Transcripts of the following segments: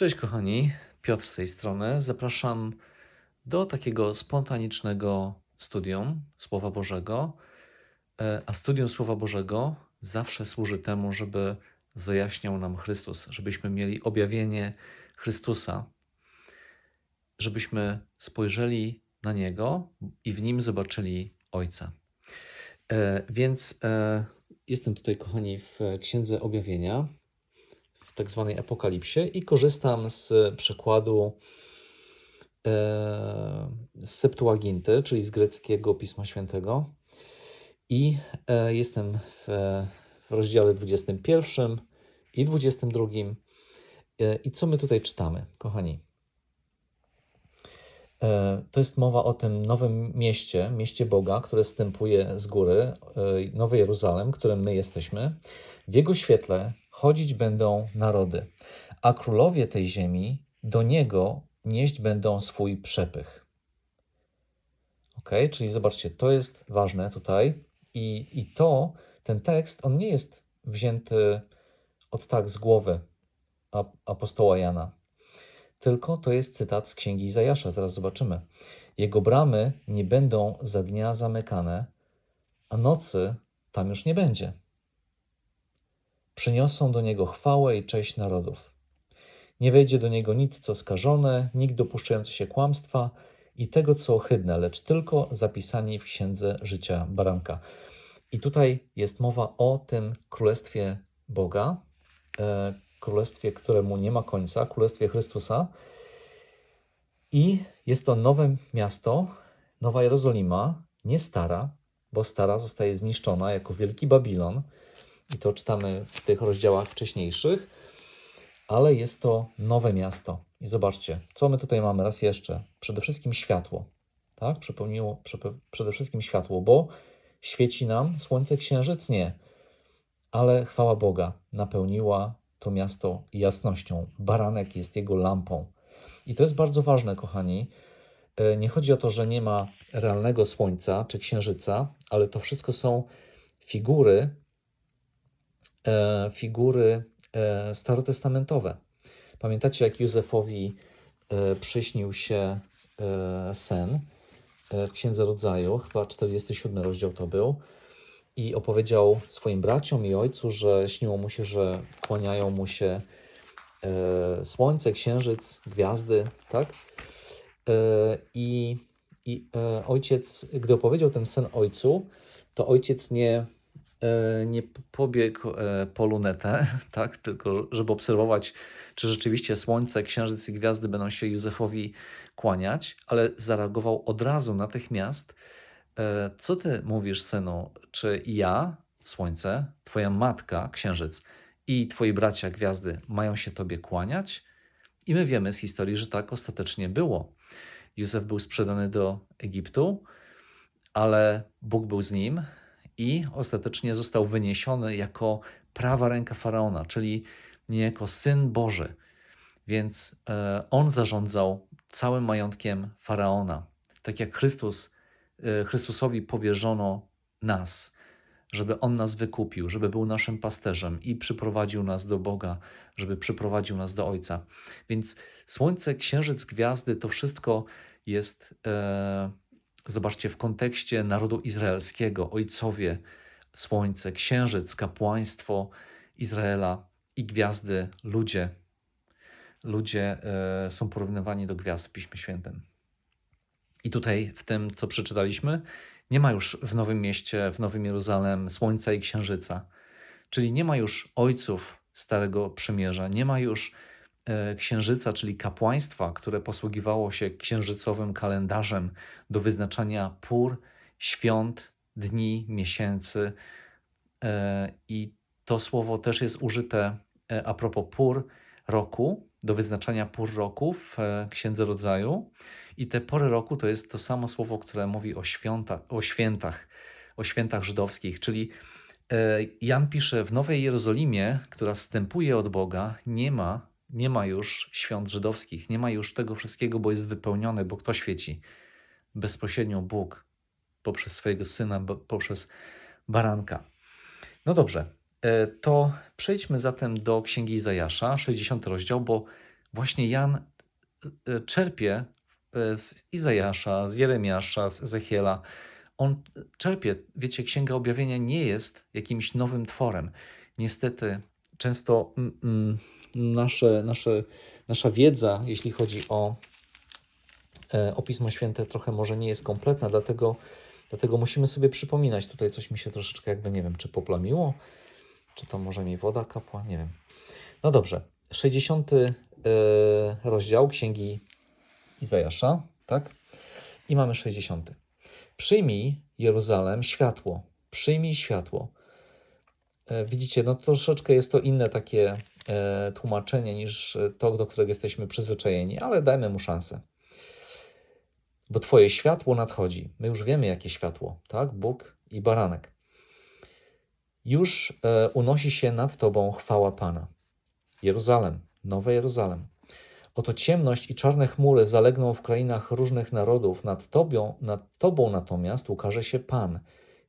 Cześć kochani, Piotr z tej strony. Zapraszam do takiego spontanicznego studium Słowa Bożego. E, A studium Słowa Bożego zawsze służy temu, żeby zajaśniał nam Chrystus, żebyśmy mieli objawienie Chrystusa, żebyśmy spojrzeli na Niego i w Nim zobaczyli Ojca. E, Więc e, jestem tutaj, kochani, w Księdze Objawienia, tak zwanej Apokalipsie i korzystam z przekładu e, z Septuaginty, czyli z greckiego Pisma Świętego. I e, jestem w, w rozdziale 21 i 22. E, I co my tutaj czytamy, kochani? To jest mowa o tym nowym mieście, mieście Boga, które stępuje z góry, Nowy Jeruzalem, którym my jesteśmy. W jego świetle chodzić będą narody, a królowie tej ziemi do niego nieść będą swój przepych. Ok, czyli zobaczcie, to jest ważne tutaj. I, I to, ten tekst, on nie jest wzięty od tak z głowy ap- apostoła Jana tylko to jest cytat z księgi Izajasza, zaraz zobaczymy. Jego bramy nie będą za dnia zamykane, a nocy tam już nie będzie. Przyniosą do niego chwałę i cześć narodów. Nie wejdzie do niego nic, co skażone, nikt dopuszczający się kłamstwa i tego, co ohydne, lecz tylko zapisani w księdze życia baranka. I tutaj jest mowa o tym królestwie Boga, e, królestwie, któremu nie ma końca, królestwie Chrystusa. I jest to nowe miasto, Nowa Jerozolima, nie stara, bo stara zostaje zniszczona jako Wielki Babilon. I to czytamy w tych rozdziałach wcześniejszych, ale jest to nowe miasto. I zobaczcie, co my tutaj mamy raz jeszcze. Przede wszystkim światło. Tak? Przypomniło, przede wszystkim światło, bo świeci nam słońce, księżyc nie. Ale chwała Boga napełniła to miasto jasnością. Baranek jest jego lampą. I to jest bardzo ważne, kochani. E, Nie chodzi o to, że nie ma realnego słońca czy księżyca, ale to wszystko są figury, figury e, starotestamentowe. Pamiętacie, jak Józefowi e, przyśnił się e, sen e, w Księdze Rodzaju, chyba 47 rozdział to był, i opowiedział swoim braciom i ojcu, że śniło mu się, że kłaniają mu się e, słońce, księżyc, gwiazdy, tak? E, I, i e, ojciec, gdy opowiedział ten sen ojcu, to ojciec nie, e, nie pobiegł e, po lunetę, tak? Tylko żeby obserwować, czy rzeczywiście słońce, księżyc i gwiazdy będą się Józefowi kłaniać, ale zareagował od razu, natychmiast. E, Co ty mówisz, synu? Czy ja, słońce, twoja matka, księżyc i twoi bracia, gwiazdy, mają się tobie kłaniać? I my wiemy z historii, że tak ostatecznie było. Józef był sprzedany do Egiptu, ale Bóg był z nim i ostatecznie został wyniesiony jako prawa ręka faraona, czyli niejako syn Boży. Więc e, on zarządzał całym majątkiem faraona. Tak jak Chrystus, e, Chrystusowi powierzono nas, żeby on nas wykupił, żeby był naszym pasterzem i przyprowadził nas do Boga, żeby przyprowadził nas do Ojca. Więc słońce, księżyc, gwiazdy to wszystko jest, e, zobaczcie, w kontekście narodu izraelskiego, ojcowie, słońce, księżyc, kapłaństwo Izraela i gwiazdy, ludzie. Ludzie e, są porównywani do gwiazd w Piśmie Świętym. I tutaj, w tym, co przeczytaliśmy, nie ma już w Nowym Mieście, w Nowym Jeruzalem słońca i księżyca. Czyli nie ma już ojców Starego Przymierza, nie ma już księżyca, czyli kapłaństwa, które posługiwało się księżycowym kalendarzem do wyznaczania pór, świąt, dni, miesięcy. E, I to słowo też jest użyte e, a propos pór roku, do wyznaczania pór roku w e, Księdze Rodzaju. I te pory roku to jest to samo słowo, które mówi o, święta, o świętach, o świętach żydowskich, czyli e, Jan pisze, w Nowej Jerozolimie, która stępuje od Boga, nie ma, nie ma już świąt żydowskich, nie ma już tego wszystkiego, bo jest wypełnione, bo kto świeci? Bezpośrednio Bóg, poprzez swojego Syna, poprzez baranka. No dobrze, e, to przejdźmy zatem do Księgi Izajasza, 60 rozdział, bo właśnie Jan y, czerpie y, z Izajasza, z Jeremiasza, z Ezechiela. On czerpie, wiecie, Księga Objawienia nie jest jakimś nowym tworem. Niestety, często nasze, nasze, nasza wiedza, jeśli chodzi o, e, o Pismo Święte, trochę może nie jest kompletna, dlatego, dlatego musimy sobie przypominać. Tutaj coś mi się troszeczkę jakby, nie wiem, czy poplamiło, czy to może mi woda kapła, nie wiem. No dobrze, 60 e, rozdział Księgi Izajasza, tak? I mamy 60. Przyjmij Jeruzalem światło, przyjmij światło. E, Widzicie, no troszeczkę jest to inne takie e, tłumaczenie niż to, do którego jesteśmy przyzwyczajeni, ale dajmy mu szansę. Bo Twoje światło nadchodzi. My już wiemy, jakie światło, tak? Bóg i baranek. Już e, unosi się nad Tobą chwała Pana. Jeruzalem, Nowe Jeruzalem. Oto ciemność i czarne chmury zalegną w krainach różnych narodów. Nad tobą, nad tobą natomiast ukaże się Pan.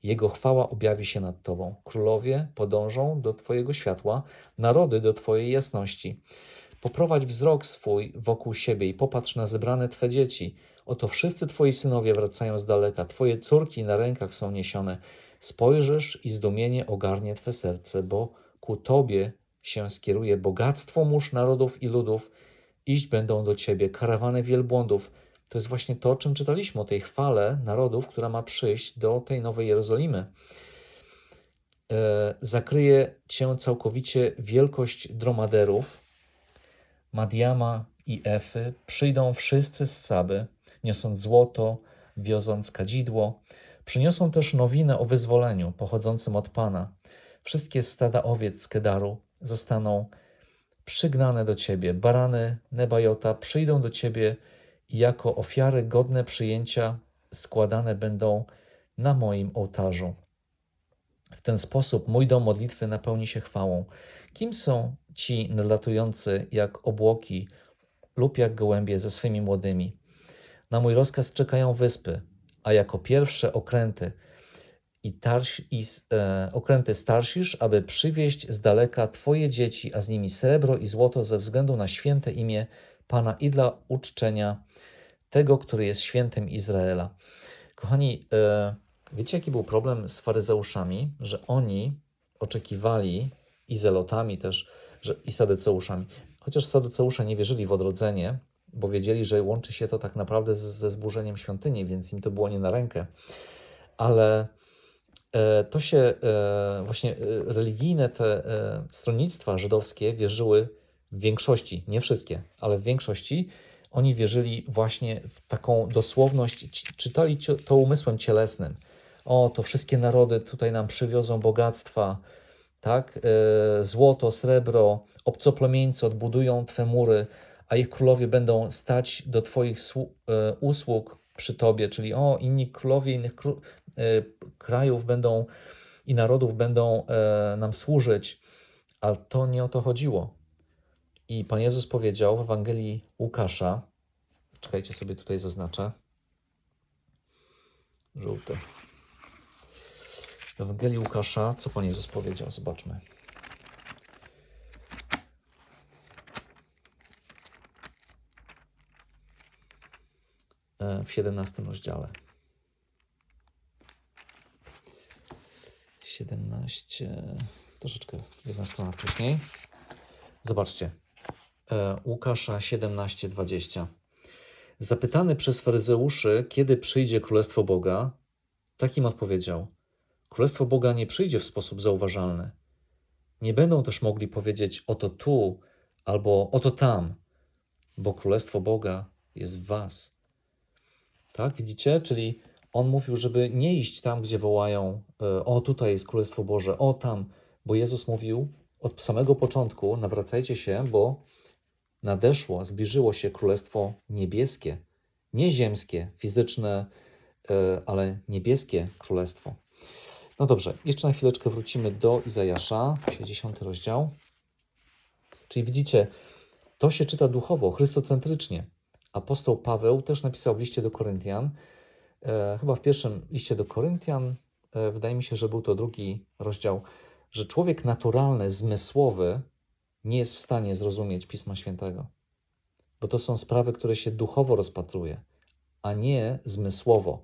Jego chwała objawi się nad Tobą. Królowie podążą do Twojego światła, narody do Twojej jasności. Poprowadź wzrok swój wokół siebie i popatrz na zebrane Twe dzieci. Oto wszyscy Twoi synowie wracają z daleka, Twoje córki na rękach są niesione. Spojrzysz i zdumienie ogarnie Twe serce, bo ku Tobie się skieruje bogactwo mórz narodów i ludów. Iść będą do Ciebie karawany wielbłądów. To jest właśnie to, o czym czytaliśmy, o tej chwale narodów, która ma przyjść do tej nowej Jerozolimy. E, zakryje cię całkowicie wielkość dromaderów, Madiama i Efy. Przyjdą wszyscy z Saby, niosąc złoto, wioząc kadzidło. Przyniosą też nowinę o wyzwoleniu pochodzącym od Pana. Wszystkie stada owiec z Kedaru zostaną przygnane do Ciebie. Barany Nebajota przyjdą do Ciebie jako ofiary godne przyjęcia składane będą na moim ołtarzu. W ten sposób mój dom modlitwy napełni się chwałą. Kim są ci nadlatujący jak obłoki lub jak gołębie ze swymi młodymi? Na mój rozkaz czekają wyspy, a jako pierwsze okręty i, i e, okręty starsisz, aby przywieźć z daleka Twoje dzieci, a z nimi srebro i złoto ze względu na święte imię Pana i dla uczczenia tego, który jest świętym Izraela. Kochani, e, wiecie jaki był problem z faryzeuszami? Że oni oczekiwali i zelotami też, że, i sadyceuszami. Chociaż saduceusze nie wierzyli w odrodzenie, bo wiedzieli, że łączy się to tak naprawdę z, ze zburzeniem świątyni, więc im to było nie na rękę. Ale e, to się e, właśnie e, religijne te e, stronnictwa żydowskie wierzyły w większości, nie wszystkie, ale w większości oni wierzyli właśnie w taką dosłowność, czytali to umysłem cielesnym. O, to wszystkie narody tutaj nam przywiozą bogactwa, tak? E, Złoto, srebro, obcoplemieńcy odbudują Twe mury, a ich królowie będą stać do Twoich e, usług przy Tobie, czyli o, inni królowie innych e, krajów będą i narodów będą nam służyć, ale to nie o to chodziło. I Pan Jezus powiedział w Ewangelii Łukasza, czekajcie sobie tutaj zaznaczę, żółte. W Ewangelii Łukasza, co Pan Jezus powiedział? Zobaczmy. E, W 17 rozdziale. 17, troszeczkę jedna strona wcześniej. Zobaczcie. E, Łukasza 17:20. Zapytany przez faryzeuszy, kiedy przyjdzie królestwo Boga, takim odpowiedział: Królestwo Boga nie przyjdzie w sposób zauważalny. Nie będą też mogli powiedzieć: Oto tu albo oto tam, bo królestwo Boga jest w Was. Tak, widzicie? Czyli on mówił, żeby nie iść tam, gdzie wołają: e, O, tutaj jest królestwo Boże, o tam, bo Jezus mówił od samego początku: Nawracajcie się, bo nadeszło, zbliżyło się królestwo niebieskie, nie ziemskie, fizyczne, e, ale niebieskie królestwo. No dobrze, jeszcze na chwileczkę wrócimy do Izajasza, 60 rozdział. Czyli widzicie, to się czyta duchowo, chrystocentrycznie. Apostoł Paweł też napisał w liście do Koryntian, e, chyba w pierwszym liście do Koryntian, e, wydaje mi się, że był to drugi rozdział, że człowiek naturalny, zmysłowy nie jest w stanie zrozumieć Pisma Świętego. bo to są sprawy, które się duchowo rozpatruje, a nie zmysłowo.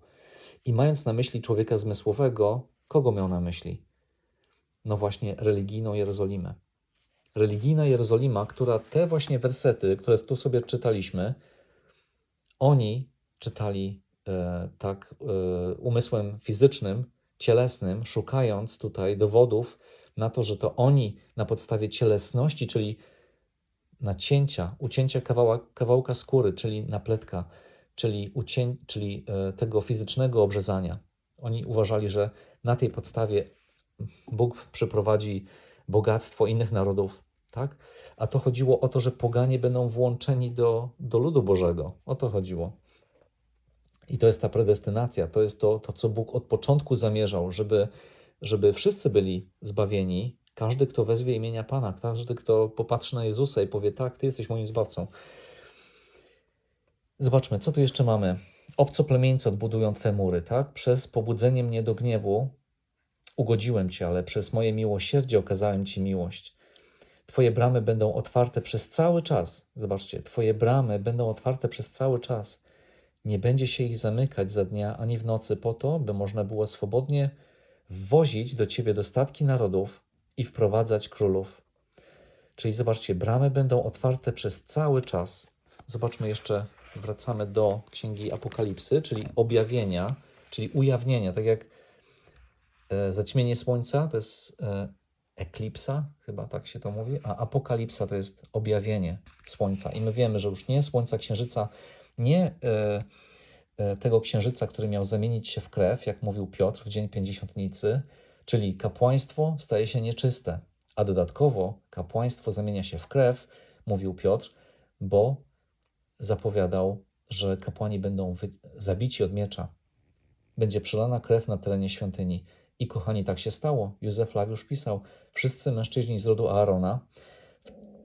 I mając na myśli człowieka zmysłowego, kogo miał na myśli? No właśnie religijną Jerozolimę. Religijna Jerozolima, która te właśnie wersety, które tu sobie czytaliśmy, oni czytali e, tak e, umysłem fizycznym, cielesnym, szukając tutaj dowodów na to, że to oni na podstawie cielesności, czyli nacięcia, ucięcia kawała, kawałka skóry, czyli napletka, czyli, ucię, czyli e, tego fizycznego obrzezania. Oni uważali, że na tej podstawie Bóg przyprowadzi bogactwo innych narodów, tak? A to chodziło o to, że poganie będą włączeni do, do ludu Bożego. O to chodziło. I to jest ta predestynacja, to jest to, to co Bóg od początku zamierzał, żeby, żeby wszyscy byli zbawieni. Każdy, kto wezwie imienia Pana, każdy, kto popatrzy na Jezusa i powie: Tak, Ty jesteś moim zbawcą. Zobaczmy, co tu jeszcze mamy. Obcoplemieńcy odbudują Twe mury, tak? Przez pobudzenie mnie do gniewu ugodziłem Cię, ale przez moje miłosierdzie okazałem Ci miłość. Twoje bramy będą otwarte przez cały czas. Zobaczcie, Twoje bramy będą otwarte przez cały czas. Nie będzie się ich zamykać za dnia ani w nocy, po to, by można było swobodnie wwozić do Ciebie dostatki narodów i wprowadzać królów. Czyli zobaczcie, bramy będą otwarte przez cały czas. Zobaczmy jeszcze, wracamy do Księgi Apokalipsy, czyli objawienia, czyli ujawnienia. Tak jak e, zaćmienie słońca to jest e, eklipsa, chyba tak się to mówi, a apokalipsa to jest objawienie słońca. I my wiemy, że już nie słońca, księżyca, nie e, tego księżyca, który miał zamienić się w krew, jak mówił Piotr w dzień pięćdziesiątnicy, czyli kapłaństwo staje się nieczyste, a dodatkowo kapłaństwo zamienia się w krew, mówił Piotr, bo zapowiadał, że kapłani będą zabici od miecza. Będzie przelana krew na terenie świątyni. I kochani, tak się stało. Józef Flawiusz pisał, wszyscy mężczyźni z rodu Aarona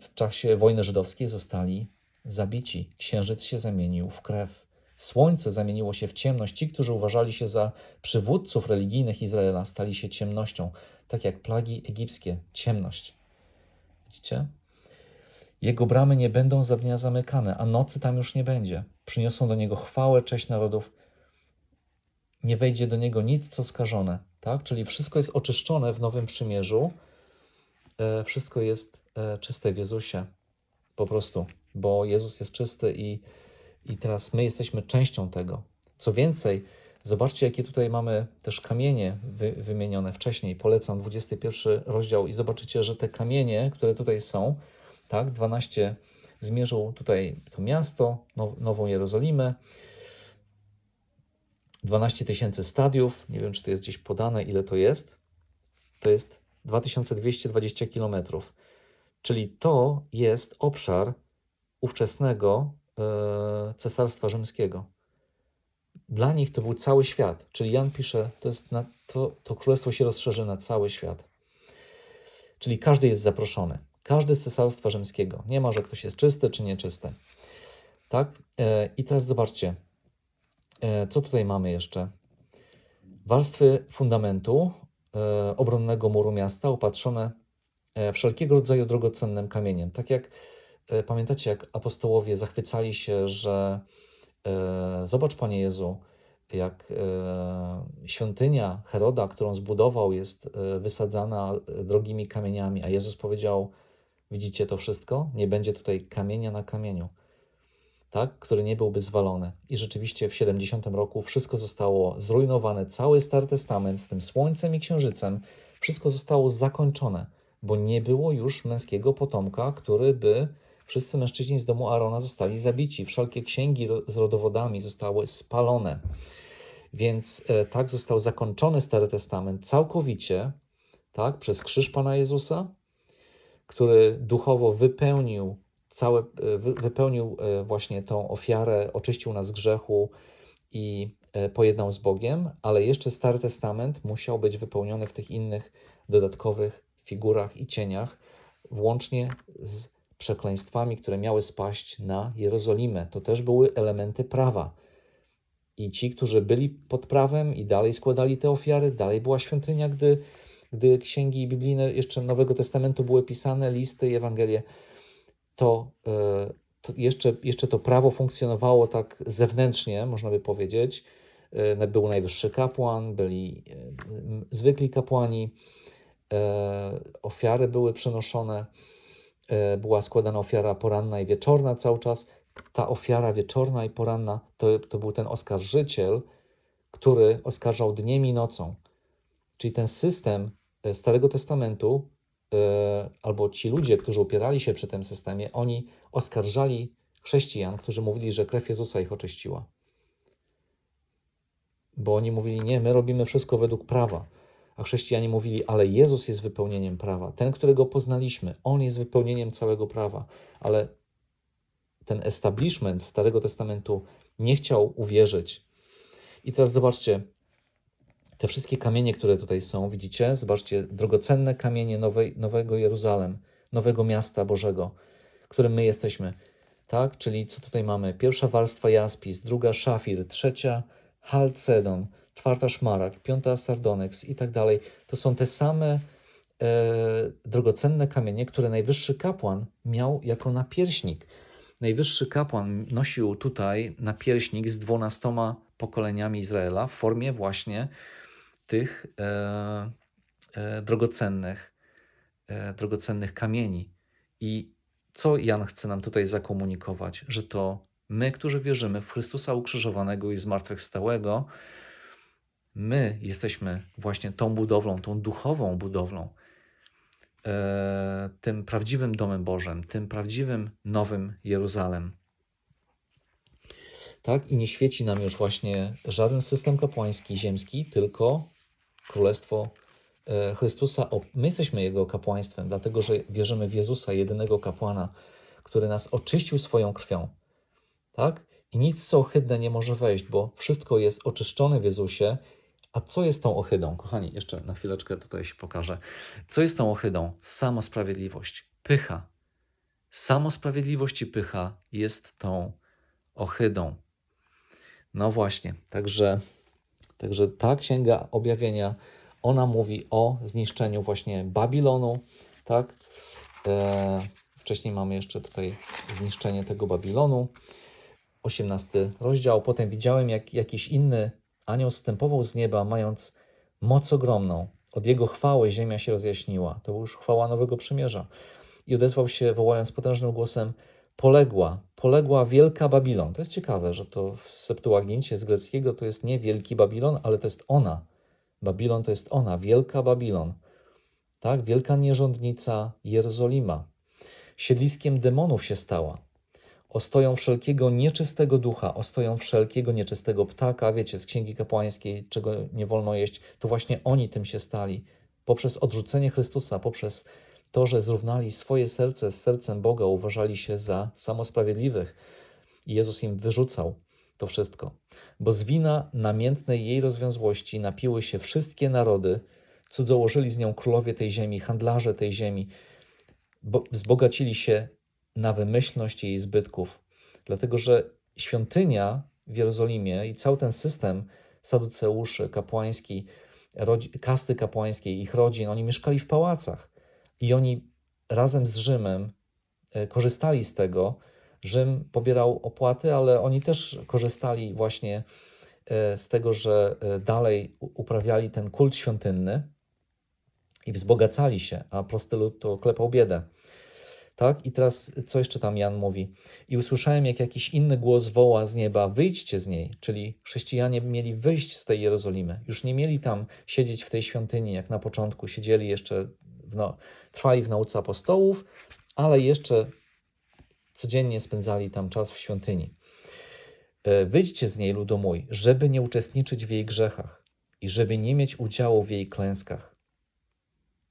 w czasie wojny żydowskiej zostali zabici. Księżyc się zamienił w krew. Słońce zamieniło się w ciemność. Ci, którzy uważali się za przywódców religijnych Izraela, stali się ciemnością, tak jak plagi egipskie. Ciemność. Widzicie? Jego bramy nie będą za dnia zamykane, a nocy tam już nie będzie. Przyniosą do niego chwałę, cześć narodów. Nie wejdzie do niego nic, co skażone. Tak? Czyli wszystko jest oczyszczone w Nowym Przymierzu. E, wszystko jest e, czyste w Jezusie. Po prostu, bo Jezus jest czysty i, i teraz my jesteśmy częścią tego. Co więcej, zobaczcie, jakie tutaj mamy też kamienie wy, wymienione wcześniej. Polecam 21 rozdział i zobaczycie, że te kamienie, które tutaj są, tak, 12 zmierzył tutaj to miasto, now, Nową Jerozolimę, 12 tysięcy stadiów, nie wiem, czy to jest gdzieś podane, ile to jest. To jest 2220 kilometrów. Czyli to jest obszar ówczesnego Cesarstwa Rzymskiego. Dla nich to był cały świat. Czyli Jan pisze, to, jest na, to, to królestwo się rozszerzy na cały świat. Czyli każdy jest zaproszony. Każdy z Cesarstwa Rzymskiego. Nie ma, że ktoś jest czysty czy nieczysty. Tak? E, I teraz zobaczcie, e, co tutaj mamy jeszcze. Warstwy fundamentu e, obronnego muru miasta opatrzone e, wszelkiego rodzaju drogocennym kamieniem. Tak jak e, pamiętacie, jak apostołowie zachwycali się, że e, zobacz, Panie Jezu, jak e, świątynia Heroda, którą zbudował, jest e, wysadzana e, drogimi kamieniami, a Jezus powiedział: Widzicie to wszystko? Nie będzie tutaj kamienia na kamieniu, tak? który nie byłby zwalony. I rzeczywiście w 70 roku wszystko zostało zrujnowane, cały Stary Testament z tym słońcem i księżycem, wszystko zostało zakończone, bo nie było już męskiego potomka, który by wszyscy mężczyźni z domu Arona zostali zabici. Wszelkie księgi z rodowodami zostały spalone. Więc e, tak został zakończony Stary Testament całkowicie, tak, przez krzyż Pana Jezusa, który duchowo wypełnił całe, e, wy- wypełnił e, właśnie tą ofiarę, oczyścił nas z grzechu i pojednał z Bogiem, ale jeszcze Stary Testament musiał być wypełniony w tych innych dodatkowych figurach i cieniach, włącznie z przekleństwami, które miały spaść na Jerozolimę. To też były elementy prawa. I ci, którzy byli pod prawem i dalej składali te ofiary, dalej była świątynia, gdy, gdy księgi biblijne jeszcze Nowego Testamentu były pisane, listy i Ewangelie, to e, to jeszcze, jeszcze to prawo funkcjonowało tak zewnętrznie, można by powiedzieć. E, Był najwyższy kapłan, byli e, zwykli kapłani, ofiary były przynoszone, była składana ofiara poranna i wieczorna cały czas. Ta ofiara wieczorna i poranna to, to był ten oskarżyciel, który oskarżał dniem i nocą. Czyli ten system e, Starego Testamentu, e, albo ci ludzie, którzy upierali się przy tym systemie, oni oskarżali chrześcijan, którzy mówili, że krew Jezusa ich oczyściła. Bo oni mówili, nie, my robimy wszystko według prawa. A chrześcijanie mówili, ale Jezus jest wypełnieniem prawa. Ten, którego poznaliśmy, on jest wypełnieniem całego prawa. Ale ten establishment Starego Testamentu nie chciał uwierzyć. I teraz zobaczcie, te wszystkie kamienie, które tutaj są, widzicie? Zobaczcie, drogocenne kamienie nowej, Nowego Jeruzalem, Nowego Miasta Bożego, którym my jesteśmy. Tak? Czyli co tutaj mamy? Pierwsza warstwa jaspis, druga szafir, trzecia halcedon, czwarta szmaragd, piąta sardonyx i tak dalej. To są te same e, drogocenne kamienie, które najwyższy kapłan miał jako napierśnik. Najwyższy kapłan nosił tutaj napierśnik z dwunastoma pokoleniami Izraela w formie właśnie tych e, e, drogocennych, e, drogocennych kamieni. I co Jan chce nam tutaj zakomunikować? Że to my, którzy wierzymy w Chrystusa ukrzyżowanego i zmartwychwstałego, my jesteśmy właśnie tą budowlą, tą duchową budowlą, e, tym prawdziwym domem Bożym, tym prawdziwym nowym Jeruzalem. Tak? I nie świeci nam już właśnie żaden system kapłański ziemski, tylko Królestwo e, Chrystusa. My jesteśmy Jego kapłaństwem, dlatego że wierzymy w Jezusa, jedynego kapłana, który nas oczyścił swoją krwią. Tak? I nic co ohydne nie może wejść, bo wszystko jest oczyszczone w Jezusie. A co jest tą ohydą? Kochani, jeszcze na chwileczkę tutaj się pokażę. Co jest tą ohydą? Samosprawiedliwość, pycha. Samosprawiedliwość i pycha jest tą ohydą. No właśnie, także, także ta księga objawienia, ona mówi o zniszczeniu właśnie Babilonu, tak? E, wcześniej mamy jeszcze tutaj zniszczenie tego Babilonu. 18 rozdział. Potem widziałem, jak jakiś inny anioł zstępował z nieba, mając moc ogromną. Od jego chwały ziemia się rozjaśniła. To już chwała Nowego Przymierza. I odezwał się, wołając potężnym głosem: Poległa, poległa wielka Babilon. To jest ciekawe, że to w Septuagincie z greckiego to jest nie wielki Babilon, ale to jest ona. Babilon to jest ona, wielka Babilon. Tak, wielka nierządnica Jerozolima. Siedliskiem demonów się stała ostoją wszelkiego nieczystego ducha, ostoją wszelkiego nieczystego ptaka, wiecie, z księgi kapłańskiej, czego nie wolno jeść, to właśnie oni tym się stali. Poprzez odrzucenie Chrystusa, poprzez to, że zrównali swoje serce z sercem Boga, uważali się za samosprawiedliwych. I Jezus im wyrzucał to wszystko. Bo z wina namiętnej jej rozwiązłości napiły się wszystkie narody, cudzołożyli z nią królowie tej ziemi, handlarze tej ziemi, bo wzbogacili się na wymyślność jej zbytków. Dlatego, że świątynia w Jerozolimie i cały ten system saduceuszy, kapłański, kasty kapłańskiej, ich rodzin, oni mieszkali w pałacach i oni razem z Rzymem e, korzystali z tego. Rzym pobierał opłaty, ale oni też korzystali właśnie e, z tego, że e, dalej uprawiali ten kult świątynny i wzbogacali się, a prostylut to klepał biedę. Tak? I teraz co jeszcze tam Jan mówi? I usłyszałem, jak jakiś inny głos woła z nieba: Wyjdźcie z niej. Czyli chrześcijanie mieli wyjść z tej Jerozolimy. Już nie mieli tam siedzieć w tej świątyni, jak na początku siedzieli jeszcze, w no, trwali w nauce apostołów, ale jeszcze codziennie spędzali tam czas w świątyni. E, Wyjdźcie z niej, ludu mój, żeby nie uczestniczyć w jej grzechach i żeby nie mieć udziału w jej klęskach.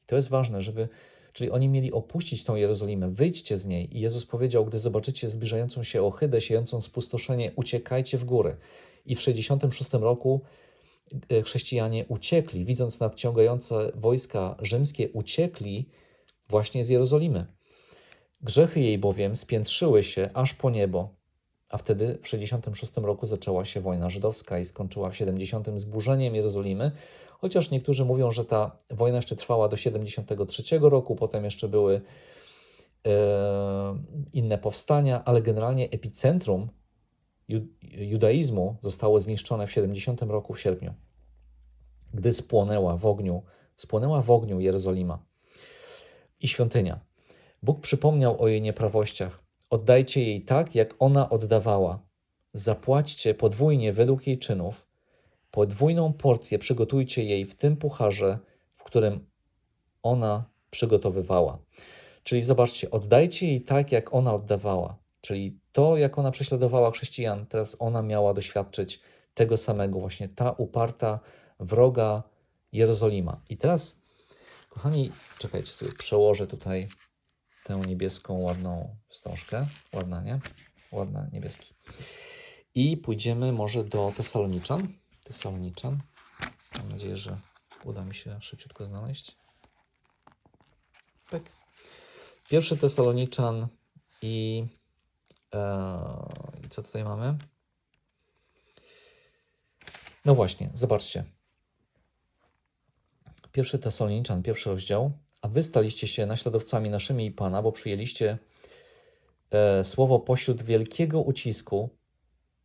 I to jest ważne, żeby Czyli oni mieli opuścić tą Jerozolimę, wyjdźcie z niej. I Jezus powiedział, gdy zobaczycie zbliżającą się ohydę, siejącą spustoszenie, uciekajcie w góry. I w 66 roku e, chrześcijanie uciekli, widząc nadciągające wojska rzymskie, uciekli właśnie z Jerozolimy. Grzechy jej bowiem spiętrzyły się aż po niebo, a wtedy w 66 roku zaczęła się wojna żydowska i skończyła w 70 zburzeniem Jerozolimy, chociaż niektórzy mówią, że ta wojna jeszcze trwała do 73 roku, potem jeszcze były inne powstania, ale generalnie epicentrum ju- judaizmu zostało zniszczone w 70 roku w sierpniu, gdy spłonęła w ogniu, spłonęła w ogniu Jerozolima i świątynia. Bóg przypomniał o jej nieprawościach. Oddajcie jej tak, jak ona oddawała. Zapłaćcie podwójnie według jej czynów. Podwójną porcję przygotujcie jej w tym pucharze, w którym ona przygotowywała. Czyli zobaczcie, oddajcie jej tak, jak ona oddawała. Czyli to, jak ona prześladowała chrześcijan, teraz ona miała doświadczyć tego samego, właśnie ta uparta wroga Jerozolima. I teraz, kochani, czekajcie sobie, przełożę tutaj tę niebieską, ładną wstążkę. Ładna, nie? Ładna, niebieski. I pójdziemy może do Tesaloniczan. Tesaloniczan. Mam nadzieję, że uda mi się szybciutko znaleźć. Pyk. Pierwszy Tesaloniczan i I co tutaj mamy? No właśnie, zobaczcie. Pierwszy Tesaloniczan, pierwszy rozdział. A wy staliście się naśladowcami naszymi i Pana, bo przyjęliście e, słowo pośród wielkiego ucisku,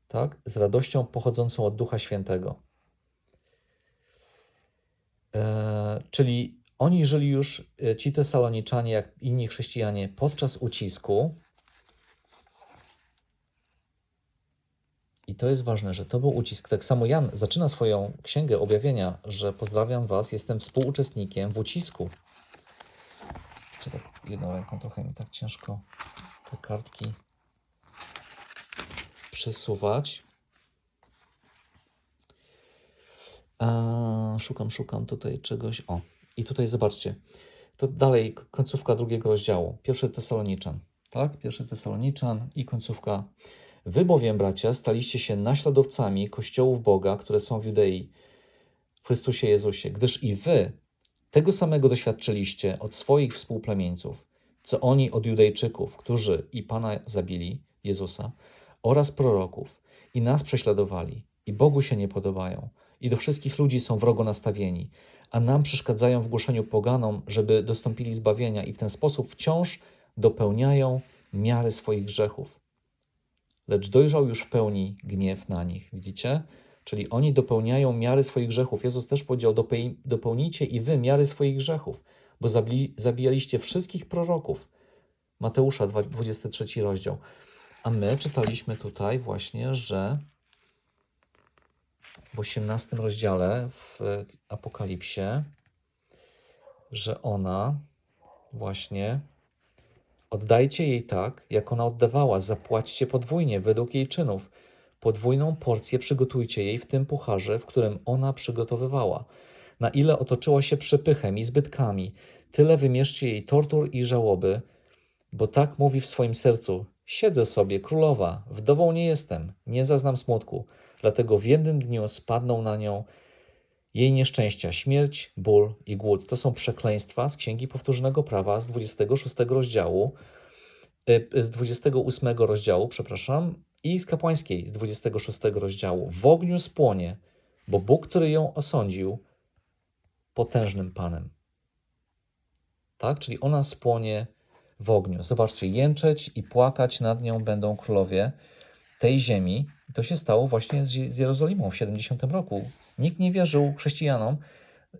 tak, z radością pochodzącą od Ducha Świętego. E, czyli oni żyli już, e, ci Tesaloniczanie, jak inni chrześcijanie, podczas ucisku, I to jest ważne, że to był ucisk. Tak samo Jan zaczyna swoją księgę objawienia, że pozdrawiam Was, jestem współuczestnikiem w ucisku. Czy tak jedną ręką trochę mi tak ciężko te kartki przesuwać. Szukam, szukam tutaj czegoś. O, i tutaj zobaczcie. To dalej końcówka drugiego rozdziału. Pierwszy Tesaloniczan. Tak? Pierwszy Tesaloniczan i końcówka Wy bowiem, bracia, staliście się naśladowcami kościołów Boga, które są w Judei, w Chrystusie Jezusie, gdyż i wy tego samego doświadczyliście od swoich współplemieńców, co oni od Judejczyków, którzy i Pana zabili, Jezusa, oraz proroków, i nas prześladowali, i Bogu się nie podobają, i do wszystkich ludzi są wrogo nastawieni, a nam przeszkadzają w głoszeniu poganom, żeby dostąpili zbawienia, i w ten sposób wciąż dopełniają miary swoich grzechów lecz dojrzał już w pełni gniew na nich. Widzicie? Czyli oni dopełniają miary swoich grzechów. Jezus też powiedział: dopełnijcie i wy miary swoich grzechów, bo zabijaliście wszystkich proroków. Mateusza 23 rozdział. A my czytaliśmy tutaj właśnie, że w 18 rozdziale w Apokalipsie, że ona właśnie Oddajcie jej tak, jak ona oddawała, zapłaćcie podwójnie według jej czynów. Podwójną porcję przygotujcie jej w tym pucharze, w którym ona przygotowywała. Na ile otoczyła się przepychem i zbytkami, tyle wymierzcie jej tortur i żałoby, bo tak mówi w swoim sercu: Siedzę sobie, królowa, wdową nie jestem, nie zaznam smutku, dlatego w jednym dniu spadną na nią jej nieszczęścia, śmierć, ból i głód. To są przekleństwa z Księgi Powtórzonego Prawa z 26 rozdziału, y, z 28 rozdziału, przepraszam, i z kapłańskiej z 26 rozdziału. W ogniu spłonie, bo Bóg, który ją osądził, potężnym Panem. Tak? Czyli ona spłonie w ogniu. Zobaczcie, jęczeć i płakać nad nią będą królowie tej ziemi. To się stało właśnie z, z Jerozolimą w 70 roku. Nikt nie wierzył chrześcijanom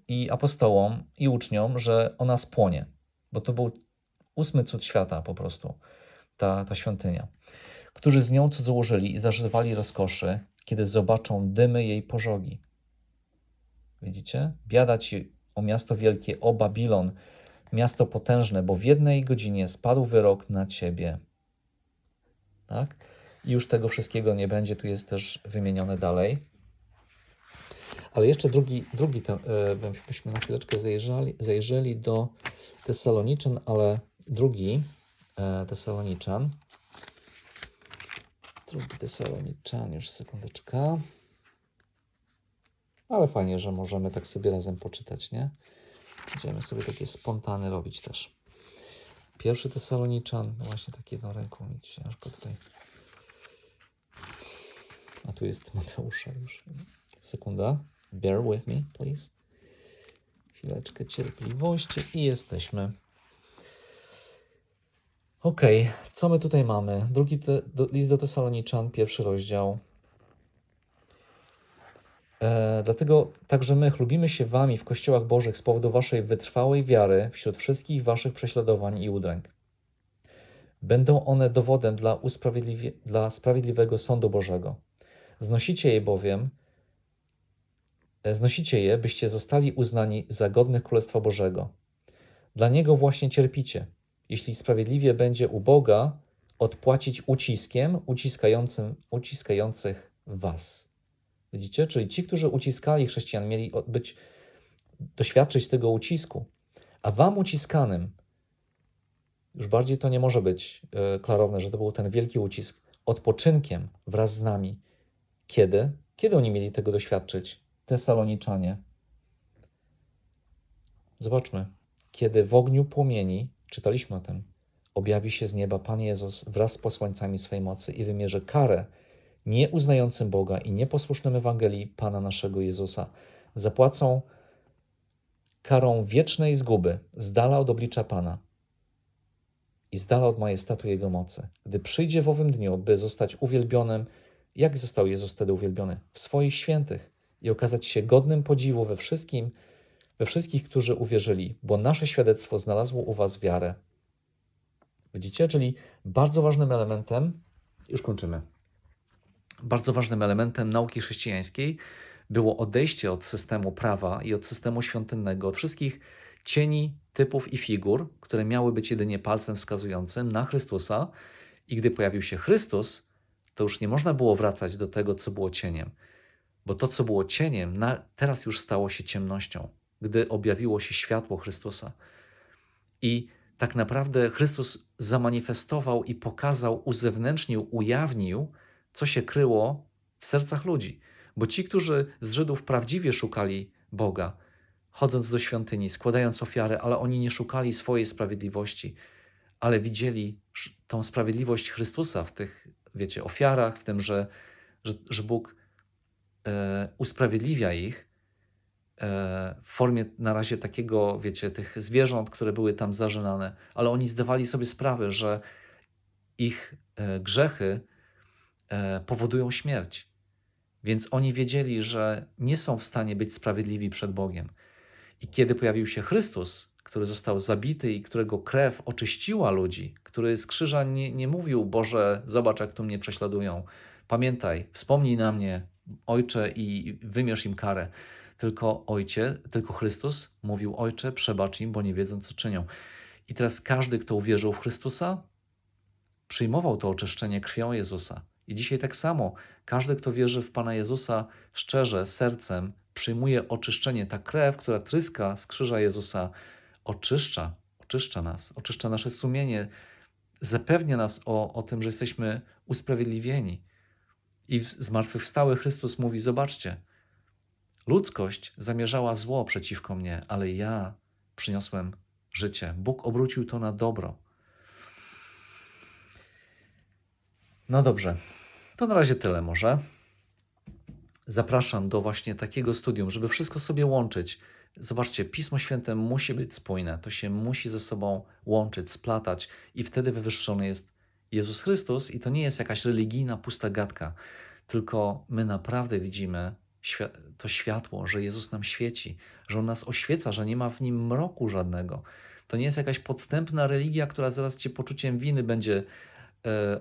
i apostołom i uczniom, że ona spłonie, bo to był ósmy cud świata po prostu, ta, ta świątynia. Którzy z nią cudzołożyli i zażywali rozkoszy, kiedy zobaczą dymy jej pożogi. Widzicie? Biada ci o miasto wielkie, o Babilon, miasto potężne, bo w jednej godzinie spadł wyrok na ciebie. Tak? I już tego wszystkiego nie będzie, tu jest też wymienione dalej. Ale jeszcze drugi, drugi te, byśmy na chwileczkę zajrzeli, zajrzeli do Tesaloniczan, ale drugi e, Tesaloniczan. Drugi Tesaloniczan, już sekundeczka. Ale fajnie, że możemy tak sobie razem poczytać, nie? Będziemy sobie takie spontany robić też. Pierwszy Tesaloniczan, no właśnie tak jedną ręką mi ciężko tutaj. A tu jest Mateusza już. Sekunda. Bear with me, please. Chwileczkę cierpliwości i jesteśmy. Okej, co my tutaj mamy? Drugi te, do, list do Tesaloniczan, pierwszy rozdział. E, dlatego także my chlubimy się wami w kościołach bożych z powodu waszej wytrwałej wiary wśród wszystkich waszych prześladowań i udręk. Będą one dowodem dla, dla sprawiedliwego sądu Bożego. Znosicie je bowiem, e, znosicie je, byście zostali uznani za godnych Królestwa Bożego. Dla Niego właśnie cierpicie, jeśli sprawiedliwie będzie u Boga odpłacić uciskiem uciskającym, uciskających was. Widzicie? Czyli ci, którzy uciskali chrześcijan, mieli być, doświadczyć tego ucisku, a wam uciskanym, już bardziej to nie może być e, klarowne, że to był ten wielki ucisk, odpoczynkiem wraz z nami. Kiedy? Kiedy oni mieli tego doświadczyć? Tesaloniczanie. Zobaczmy. Kiedy w ogniu płomieni, czytaliśmy o tym, objawi się z nieba Pan Jezus wraz z posłańcami swej mocy i wymierzy karę nieuznającym Boga i nieposłusznym Ewangelii Pana naszego Jezusa. Zapłacą karą wiecznej zguby z dala od oblicza Pana i z dala od majestatu Jego mocy. Gdy przyjdzie w owym dniu, by zostać uwielbionym, jak został Jezus wtedy uwielbiony? W swoich świętych i okazać się godnym podziwu we wszystkim, we wszystkich, którzy uwierzyli, bo nasze świadectwo znalazło u Was wiarę. Widzicie? Czyli bardzo ważnym elementem, już kończymy, bardzo ważnym elementem nauki chrześcijańskiej było odejście od systemu prawa i od systemu świątynnego, od wszystkich cieni, typów i figur, które miały być jedynie palcem wskazującym na Chrystusa. I gdy pojawił się Chrystus, to już nie można było wracać do tego, co było cieniem, bo to, co było cieniem, na, teraz już stało się ciemnością, gdy objawiło się światło Chrystusa. I tak naprawdę Chrystus zamanifestował i pokazał, uzewnętrznił, ujawnił, co się kryło w sercach ludzi. Bo ci, którzy z Żydów prawdziwie szukali Boga, chodząc do świątyni, składając ofiary, ale oni nie szukali swojej sprawiedliwości, ale widzieli tą sprawiedliwość Chrystusa w tych, wiecie, ofiarach, w tym, że, że, że Bóg e, usprawiedliwia ich e, w formie na razie takiego, wiecie, tych zwierząt, które były tam zażynane, ale oni zdawali sobie sprawę, że ich e, grzechy powodują śmierć. Więc oni wiedzieli, że nie są w stanie być sprawiedliwi przed Bogiem. I kiedy pojawił się Chrystus, który został zabity i którego krew oczyściła ludzi, który z krzyża nie, nie mówił: Boże, zobacz, jak tu mnie prześladują. Pamiętaj, wspomnij na mnie, Ojcze, i wymierz im karę. Tylko Ojcie, tylko Chrystus mówił: Ojcze, przebacz im, bo nie wiedzą, co czynią. I teraz każdy, kto uwierzył w Chrystusa, przyjmował to oczyszczenie krwią Jezusa. I dzisiaj tak samo, każdy, kto wierzy w Pana Jezusa szczerze, sercem, przyjmuje oczyszczenie. Ta krew, która tryska z krzyża Jezusa, oczyszcza, oczyszcza nas, oczyszcza nasze sumienie, zapewnia nas o, o tym, że jesteśmy usprawiedliwieni. I zmartwychwstały Chrystus mówi: Zobaczcie, ludzkość zamierzała zło przeciwko mnie, ale ja przyniosłem życie. Bóg obrócił to na dobro. No dobrze, to na razie tyle może. Zapraszam do właśnie takiego studium, żeby wszystko sobie łączyć. Zobaczcie, Pismo Święte musi być spójne, to się musi ze sobą łączyć, splatać i wtedy wywyższony jest Jezus Chrystus i to nie jest jakaś religijna pusta gadka, tylko my naprawdę widzimy to światło, że Jezus nam świeci, że On nas oświeca, że nie ma w Nim mroku żadnego. To nie jest jakaś podstępna religia, która zaraz Cię poczuciem winy będzie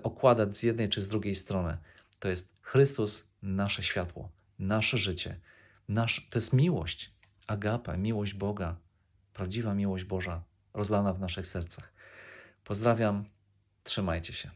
okładać z jednej czy z drugiej strony. To jest Chrystus, nasze światło, nasze życie. Nasz, to jest miłość, agape, miłość Boga, prawdziwa miłość Boża, rozlana w naszych sercach. Pozdrawiam, trzymajcie się.